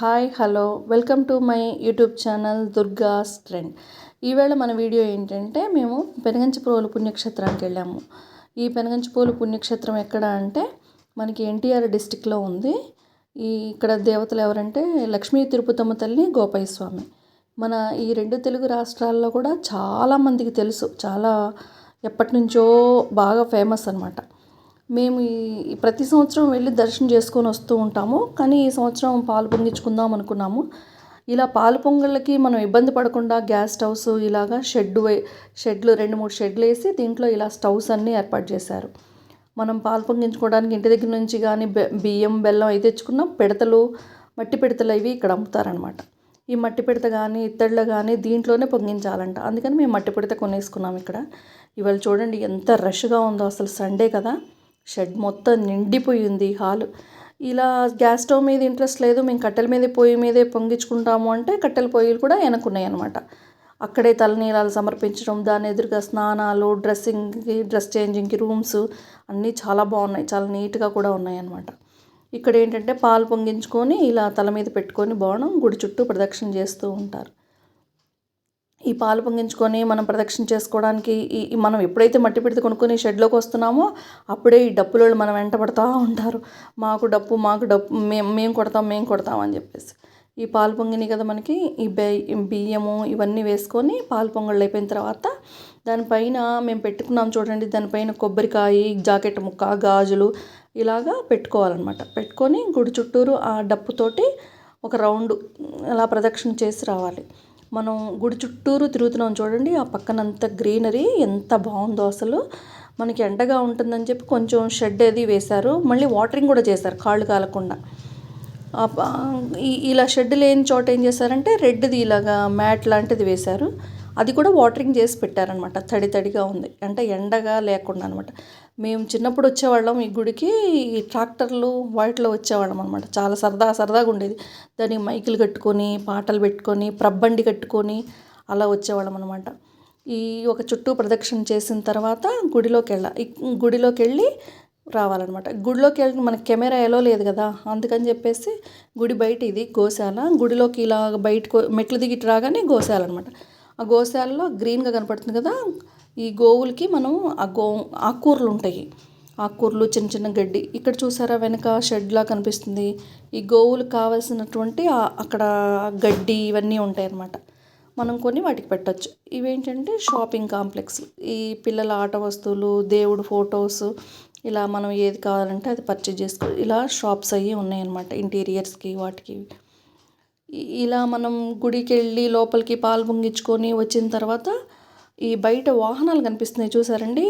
Hi hello. Welcome to my YouTube channel Durga's trend. ఈవేళ మన video ఏంటంటే మేము పెనగంచిపోలు పుణ్యక్షేత్రానికి వెళ్ళాము. ఈ పెనగంచిపోలు పుణ్యక్షేత్రం ఎక్కడ అంటే మనకి ఎన్టీఆర్ డిస్టిక్లో ఉంది. ఈ ఇక్కడ దేవతలు ఎవరంటే లక్ష్మీ తిరుపతమ్మ తల్లి గోపాయ స్వామి మన ఈ రెండు తెలుగు రాష్ట్రాల్లో కూడా చాలామందికి తెలుసు. చాలా ఎప్పటి నుంచో బాగా ఫేమస్ అనమాట మేము ఈ ప్రతి సంవత్సరం వెళ్ళి దర్శనం చేసుకొని వస్తూ ఉంటాము. కానీ ఈ సంవత్సరం పాలు పొంగించుకుందాం అనుకున్నాము. ఇలా పాలు పొంగళ్ళకి మనం ఇబ్బంది పడకుండా గ్యాస్ స్టవ్స్ ఇలాగా షెడ్ షెడ్లు రెండు మూడు షెడ్లు వేసి దీంట్లో ఇలా స్టవ్స్ అన్నీ ఏర్పాటు చేశారు. మనం పాలు పొంగించుకోవడానికి ఇంటి దగ్గర నుంచి కానీ బియ్యం బెల్లం అవి తెచ్చుకున్నాం పిడతలు మట్టి పిడతలు అవి ఇక్కడ అమ్ముతారనమాట ఈ మట్టి పిడత కానీ ఇత్తడిలో కానీ దీంట్లోనే పొంగించాలంట. అందుకని మేము మట్టి పిడత కొనేసుకున్నాం ఇక్కడ. ఇవాళ చూడండి ఎంత రష్గా ఉందో అసలు సండే కదా. షెడ్ మొత్తం నిండిపోయింది హాలు. ఇలా గ్యాస్ స్టవ్ మీద ఇంట్రెస్ట్ లేదు మేము కట్టెల మీద పొయ్యి మీదే పొంగించుకుంటాము అంటే కట్టెల పొయ్యిలు కూడా వెనకున్నాయి అనమాట అక్కడే తలనీలాలు సమర్పించడం దాని ఎదురుగా స్నానాలు డ్రెస్సింగ్కి డ్రెస్ చేంజింగ్కి రూమ్స్ అన్నీ చాలా బాగున్నాయి చాలా నీట్గా కూడా ఉన్నాయి అనమాట ఇక్కడ ఏంటంటే పాలు పొంగించుకొని ఇలా తల మీద పెట్టుకొని బోనం గుడి చుట్టూ ప్రదక్షిణ చేస్తూ ఉంటారు. ఈ పాలు పొంగించుకొని మనం ప్రదక్షిణ చేసుకోవడానికి ఈ మనం ఎప్పుడైతే మట్టి పెడితే కొనుక్కొని షెడ్లోకి వస్తున్నామో అప్పుడే ఈ డప్పులోళ్ళు మనం వెంట పడుతూ ఉంటారు. మాకు డప్పు మాకు డప్పు మేము మేము కొడతాం మేము కొడతాం అని చెప్పేసి. ఈ పాలు పొంగిని కదా మనకి ఈ బియ్యము ఇవన్నీ వేసుకొని పాలు పొంగళ్ళు అయిపోయిన తర్వాత దానిపైన మేము పెట్టుకున్నాం చూడండి దానిపైన కొబ్బరికాయ జాకెట్ ముక్క గాజులు ఇలాగా పెట్టుకోవాలన్నమాట. పెట్టుకొని గుడి చుట్టూరు ఆ డప్పుతోటి ఒక రౌండ్ అలా ప్రదక్షిణ చేసి రావాలి. మనం గుడి చుట్టూరు తిరుగుతున్నాం చూడండి. ఆ పక్కనంత గ్రీనరీ ఎంత బాగుందో అసలు. మనకి ఎండగా ఉంటుందని చెప్పి కొంచెం షెడ్ అది వేశారు. మళ్ళీ వాటరింగ్ కూడా చేశారు కాళ్ళు కాలకుండా. ఇలా షెడ్ లేని చోట ఏం చేశారంటే రెడ్ది ఇలాగా మ్యాట్ లాంటిది వేశారు. అది కూడా వాటరింగ్ చేసి పెట్టారనమాట. తడి తడిగా ఉంది. అంటే ఎండగా లేకుండా అనమాట. మేము చిన్నప్పుడు వచ్చేవాళ్ళం ఈ గుడికి ఈ ట్రాక్టర్లు వాటిలో వచ్చేవాళ్ళం అనమాట చాలా సరదా సరదాగా ఉండేది. దానికి మైకులు కట్టుకొని పాటలు పెట్టుకొని ప్రబ్బండి కట్టుకొని అలా వచ్చేవాళ్ళం అనమాట ఈ ఒక చుట్టూ ప్రదక్షిణ చేసిన తర్వాత గుడిలోకి వెళ్ళ. గుడిలోకి వెళ్ళి రావాలన్నమాట. గుడిలోకి వెళ్ళి మనకి కెమెరా ఎలో లేదు కదా అందుకని చెప్పేసి గుడి బయట ఇది గోశాల. గుడిలోకి ఇలా బయటకు మెట్లు దిగి రాగానే గోశాల అనమాట ఆ గోశాలలో గ్రీన్గా కనపడుతుంది కదా ఈ గోవులకి మనం ఆ గో ఆకుకూరలు ఉంటాయి. ఆకుకూరలు చిన్న చిన్న గడ్డి. ఇక్కడ చూసారా వెనక షెడ్లా కనిపిస్తుంది. ఈ గోవులకు కావాల్సినటువంటి అక్కడ గడ్డి ఇవన్నీ ఉంటాయి అన్నమాట మనం కొన్ని వాటికి పెట్టచ్చు. ఇవేంటంటే షాపింగ్ కాంప్లెక్స్. ఈ పిల్లల ఆట వస్తువులు దేవుడు ఫొటోస్ ఇలా మనం ఏది కావాలంటే అది పర్చేజ్ చేసుకో ఇలా షాప్స్ అవి ఉన్నాయన్నమాట ఇంటీరియర్స్కి వాటికి. ఇలా మనం గుడికి వెళ్ళి లోపలికి పాలు పొంగించుకొని వచ్చిన తర్వాత ఈ బయట వాహనాలు కనిపిస్తున్నాయి చూసారండి?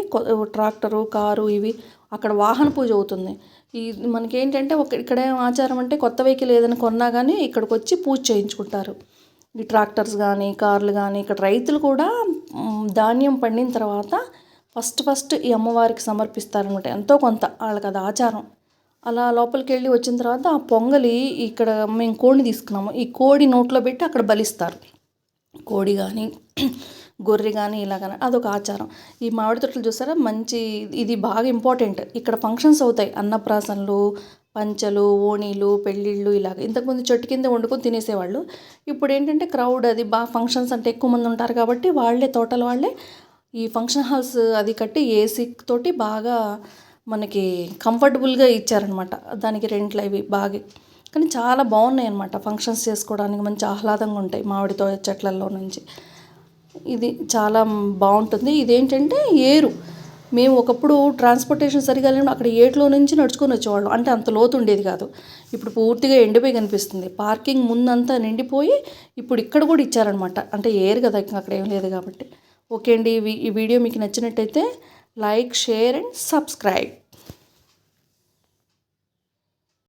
ట్రాక్టరు కారు ఇవి. అక్కడ వాహన పూజ అవుతుంది. ఈ మనకేంటంటే ఒక ఇక్కడ ఆచారం అంటే కొత్త వెహికల్ ఏదైనా కొన్నా కానీ ఇక్కడికి వచ్చి పూజ చేయించుకుంటారు. ఈ ట్రాక్టర్స్ కానీ కార్లు కానీ ఇక్కడ రైతులు కూడా ధాన్యం పండిన తర్వాత ఫస్ట్ ఫస్ట్ ఈ అమ్మవారికి సమర్పిస్తారనమాట ఎంతో కొంత వాళ్ళకి అది ఆచారం. అలా లోపలికి వెళ్ళి వచ్చిన తర్వాత ఆ పొంగలి ఇక్కడ మేము కోడిని తీసుకున్నాము. ఈ కోడి నోట్లో పెట్టి అక్కడ బలిస్తారు. కోడి కానీ గొర్రె కానీ ఇలా కానీ అదొక ఆచారం. ఈ మామిడి తోటలు చూసారా? మంచి ఇది బాగా ఇంపార్టెంట్ ఇక్కడ ఫంక్షన్స్ అవుతాయి. అన్నప్రాసనలు పంచలు ఓణీలు పెళ్ళిళ్ళు ఇలాగ. ఇంతకుముందు చెట్టు కింద వండుకొని తినేసేవాళ్ళు. ఇప్పుడు ఏంటంటే క్రౌడ్ అది బాగా ఫంక్షన్స్ అంటే ఎక్కువ మంది ఉంటారు కాబట్టి వాళ్ళే తోటల వాళ్ళే ఈ ఫంక్షన్ హాల్స్ అది కట్టి ఏసీ తోటి బాగా మనకి కంఫర్టబుల్గా ఇచ్చారనమాట దానికి రెంట్లు అవి బాగా. కానీ చాలా బాగున్నాయి అనమాట ఫంక్షన్స్ చేసుకోవడానికి. మంచి ఆహ్లాదంగా ఉంటాయి మామిడితో చెట్లలో నుంచి. ఇది చాలా బాగుంటుంది. ఇదేంటంటే ఏరు. మేము ఒకప్పుడు ట్రాన్స్పోర్టేషన్ సరిగా లేని అక్కడ ఏట్లో నుంచి నడుచుకొని వచ్చేవాళ్ళం. అంటే అంత లోతు ఉండేది కాదు. ఇప్పుడు పూర్తిగా ఎండిపోయి కనిపిస్తుంది. పార్కింగ్ ముందంతా నిండిపోయి ఇప్పుడు ఇక్కడ కూడా ఇచ్చారనమాట అంటే ఏరు కదా అక్కడ ఏం లేదు కాబట్టి. ఓకే అండి. ఈ వీడియో మీకు నచ్చినట్టయితే లైక్ షేర్ అండ్ సబ్స్క్రైబ్.